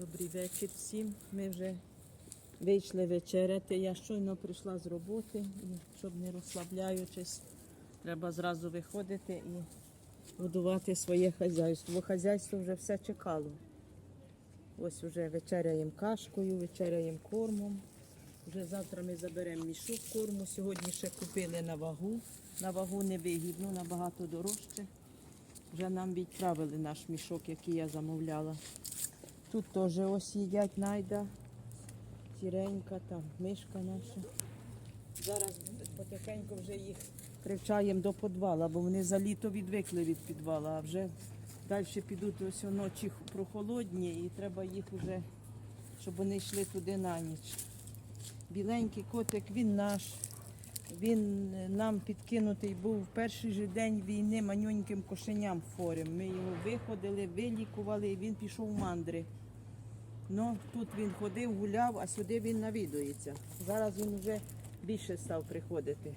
Добрий вечір всім. Ми вже вийшли вечеряти. Я щойно прийшла з роботи, і щоб не розслабляючись, треба зразу виходити і годувати своє хазяйство. Бо хазяйство вже все чекало. Ось вже вечеряємо кашкою, вечеряємо кормом. Вже завтра ми заберемо мішок корму. Сьогодні ще купили на вагу. На вагу невигідно, набагато дорожче. Вже нам відправили наш мішок, який я замовляла. Тут теж ось їдять найда, сіренька, там мишка наша. Зараз потихеньку вже їх привчаємо до підвала, бо вони за літо відвикли від підвала, а вже далі підуть ось ночі прохолодні і треба їх вже, щоб вони йшли туди на ніч. Біленький котик, він наш. Він е, нам підкинутий був в перший же день війни манюньким кошеням хворим. Ми його виходили, вилікували, і він пішов в мандри. Ну, тут він ходив, гуляв, а сюди він навідується. Зараз він вже більше став приходити.